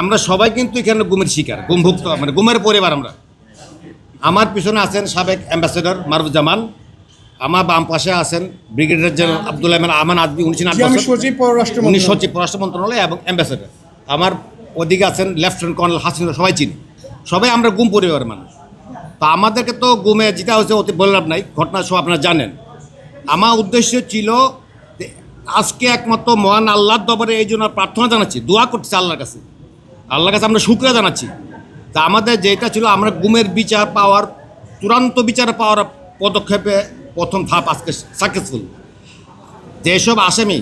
আমরা সবাই কিন্তু এখানে গুমের শিকার গুমভুক্ত মানে গুমের পরিবার আমরা। আমার পিছনে আছেন সাবেক অ্যাম্বাসেডর মারুফ জামান আমার বাম পাশে আছেন ব্রিগেডিয়ার জেনারেল আব্দুল আহমান আমান আজমি উনি ছিলেন। সচিব পররাষ্ট্র উনি মন্ত্রণালয়। সচিব পররাষ্ট্র মন্ত্রণালয় এবং অ্যাম্বাসেডর। আমার ওদিকে আছেন লেফটেন্যান্ট কর্নেল হাসিন সবাই চিনি। সবাই আমরা গুম পরিবারের মানুষ। তা আমাদেরকে তো গুমে যেটা হচ্ছে অতি বলে লাভ নাই ঘটনা সব আপনারা জানেন। আমার উদ্দেশ্য ছিল আজকে একমাত্র মহান আল্লাহর দরবারে এই জন্য প্রার্থনা জানাচ্ছি দোয়া করতেছি আল্লাহর কাছে। আল্লাহর কাছে আমরা শুক্রিয়া জানাচ্ছি। তা আমাদের যেটা ছিল, আমরা গুমের বিচার পাওয়ার, চূড়ান্ত বিচার পাওয়ার পদক্ষেপে প্রথম ধাপ আজকে সাকসেসফুল যেসব আসামি,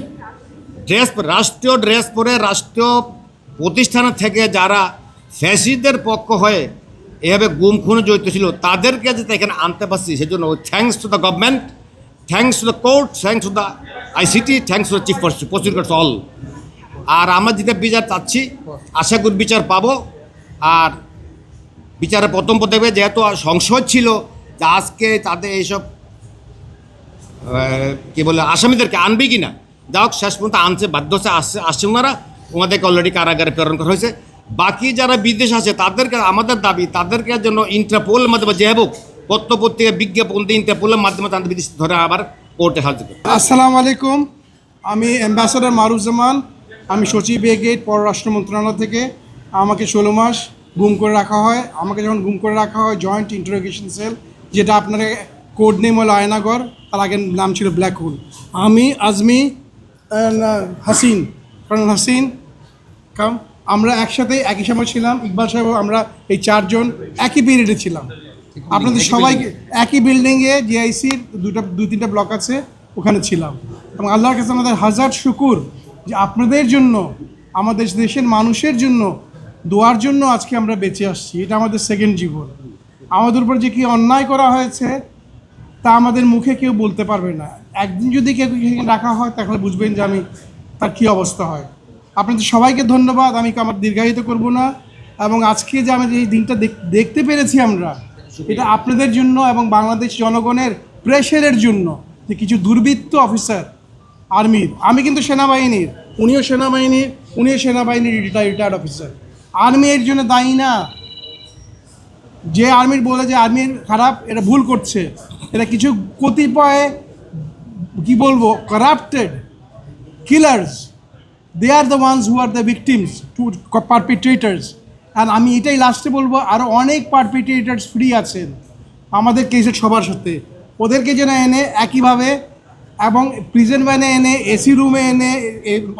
ড্রেস রাষ্ট্রীয় ড্রেস পরে রাষ্ট্রীয় প্রতিষ্ঠান থেকে যারা ফ্যাসিদের পক্ষ হয়ে এভাবে গুম, খুনে, জড়িত ছিল, তাদেরকে যাতে এখানে আনতে পারছি, সেজন্য thanks to the government thanks to the court thanks to the ICT thanks to the chief prosecutor all আর আমরা যেটা বিচার চাচ্ছি আশা করি বিচার পাবো। আর বিচারে প্রথম পদক্ষেপে যেহেতু সংসদ ছিল যে আজকে তাদের এইসব কি বলে, আসামিদেরকে আনবে কি না যা হোক, শেষ পর্যন্ত আনছে বাধ্য হচ্ছে আসছে আসছে ওনারা। ওনাদেরকে অলরেডি কারাগারে প্রেরণ করা হয়েছে। বাকি যারা বিদেশ আছে, তাদেরকে, আমাদের দাবি, তাদেরকে জন্য ইন্টারপোলের মাধ্যমে যে হোক পত্র পত্রিকা বিজ্ঞাপন দিয়ে ইন্টারপোলের মাধ্যমে তাদের বিদেশ ধরে আবার কোর্টে হাজির আসসালামু আলাইকুম। আমি অ্যাম্বাসাডার মারুজ্জামান। আমি সচিব এ গেট পররাষ্ট্র মন্ত্রণালয় থেকে আমাকে ষোলো মাস গুম করে রাখা হয়। আমাকে যখন গুম করে রাখা হয় জয়েন্ট ইন্টারোগেশন সেল যেটা আপনার কোড নেম হলো আয়নাগর তার আগের নাম ছিল ব্ল্যাক হোল আমি আজমি হাসিন কর্নেল হাসিন কাম আমরা একসাথে একই সময় ছিলাম। ইকবাল সাহেব আমরা এই চারজন একই পিরিয়ডে ছিলাম। আপনাদের সবাইকে একই বিল্ডিংয়ে জিআইসির দুটো দুই তিনটা ব্লক আছে ওখানে ছিলাম। এবং আল্লাহর কাছে আমাদের হাজার শুকুর যে আপনাদের জন্য, আমাদের দেশের মানুষের জন্য, দোয়ার জন্য আজকে আমরা বেঁচে আসছি। এটা আমাদের সেকেন্ড জীবন। আমাদের উপর যে কি অন্যায় করা হয়েছে, তা আমাদের মুখে কেউ বলতে পারবে না। একদিন যদি কেউ রাখা হয়, তাহলে বুঝবেন যে আমি তার কী অবস্থা হয়। আপনাদের সবাইকে ধন্যবাদ। আমি আমার দীর্ঘায়িত করব না। এবং আজকে যে আমি এই দিনটা দেখ- দেখতে পেরেছি আমরা, এটা আপনাদের জন্য এবং বাংলাদেশ জনগণের প্রেশারের জন্য যে কিছু দুর্বৃত্ত অফিসার আর্মির। আমি কিন্তু সেনাবাহিনীর। উনিও সেনাবাহিনীর উনিও সেনাবাহিনীর রিটায়ার্ড অফিসার আর্মি এর জন্য দায়ী না। যে আর্মির বলে যে আর্মির খারাপ এটা ভুল করছে। এটা কিছু কতিপয়, কি বলব corrupted killers they are the ones who are the victims to perpetrators আর আমি এটাই লাস্টে বলব আরও অনেক পারপিট্রেটার্স ফ্রি আছেন। আমাদের কেসের সবার সাথে। ওদেরকে যেন এনে একইভাবে এবং প্রিজন ভ্যানে এনে এসি রুমে এনে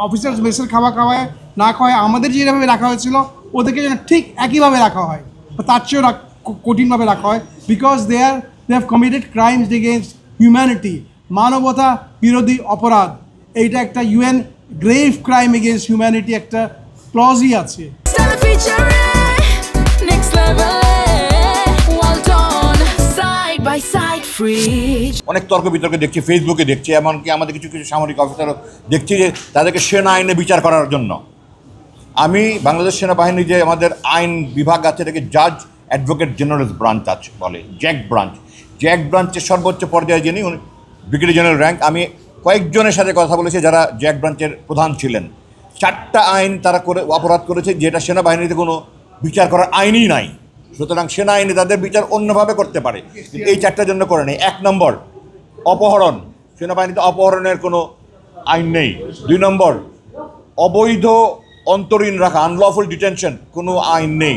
অফিসার্স মেসের খাওয়া খাওয়ায় না খাওয়ায় আমাদের যেভাবে রাখা হয়েছিল ওদেরকে যেন ঠিক একইভাবে রাখা হয় বা তার চেয়েও কঠিনভাবে রাখা হয় because they are they have committed crimes against humanity মানবতা বিরোধী অপরাধ এইটা একটা UN grave crime against humanity একটা ক্লজই আছে next level. Done, side by side. অনেক তর্ক বিতর্ক দেখছি ফেসবুকে দেখছি, এমনকি আমাদের কিছু কিছু সামরিক অফিসারও দেখছি যে তাদেরকে সেনা আইনে বিচার করার জন্য। আমি বাংলাদেশ সেনাবাহিনী যে আমাদের আইন বিভাগ আছে, এটাকে জাজ অ্যাডভোকেট জেনারেল ব্রাঞ্চ আছে বলে জ্যাক ব্রাঞ্চ জ্যাক ব্রাঞ্চের সর্বোচ্চ পর্যায়ে যিনি, উনি ব্রিগেডিয়ার জেনারেল র্যাঙ্ক আমি কয়েকজনের সাথে কথা বলেছি যারা জ্যাক ব্রাঞ্চের প্রধান ছিলেন। চারটা আইন তারা করে, অপরাধ করেছে, যেটা সেনাবাহিনীতে কোনো বিচার করার আইনই নাই। সুতরাং সেনা আইনে তাদের বিচার অন্যভাবে করতে পারে। এই চারটার জন্য করে নেই। এক নম্বর, অপহরণ। সেনাবাহিনীতে অপহরণের কোনো আইন নেই। দুই নম্বর, অবৈধ অন্তরীণ রাখা আনলফুল ডিটেনশন কোনো আইন নেই।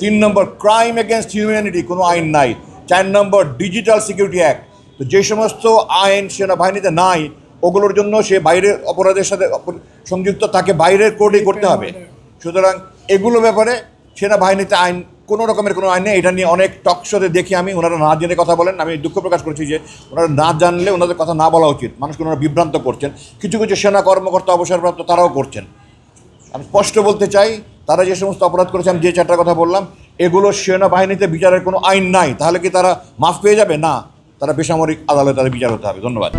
তিন নম্বর ক্রাইম এগেনস্ট হিউম্যানিটি কোনো আইন নাই। চার নম্বর ডিজিটাল সিকিউরিটি অ্যাক্ট তো যে সমস্ত আইন সেনাবাহিনীতে নাই, ওগুলোর জন্য সে বাইরের অপরাধের সাথে সংযুক্ত, তাকে বাইরের কোর্টেই করতে হবে। সুতরাং এগুলো ব্যাপারে সেনাবাহিনীতে আইন কোনো রকমের কোনো আইন নেই, এটা নিয়ে অনেক টকশোতে দেখি আমি, ওনারা না জেনে কথা বলেন, আমি দুঃখ প্রকাশ করছি যে ওনারা না জানলে ওনাদের কথা না বলা উচিত। মানুষকে ওনারা বিভ্রান্ত করছেন। কিছু কিছু সেনা কর্মকর্তা, অবসরপ্রাপ্ত তারাও করছেন। আমি স্পষ্ট বলতে চাই, তারা যে সমস্ত অপরাধ করেছে, আমি যে চারটার কথা বললাম, এগুলো সেনাবাহিনীতে বিচারের কোনো আইন নাই। তাহলে কি তারা মাফ পেয়ে যাবে? না। তারা বেসামরিক আদালতে তাদের বিচার হতে হবে। ধন্যবাদ।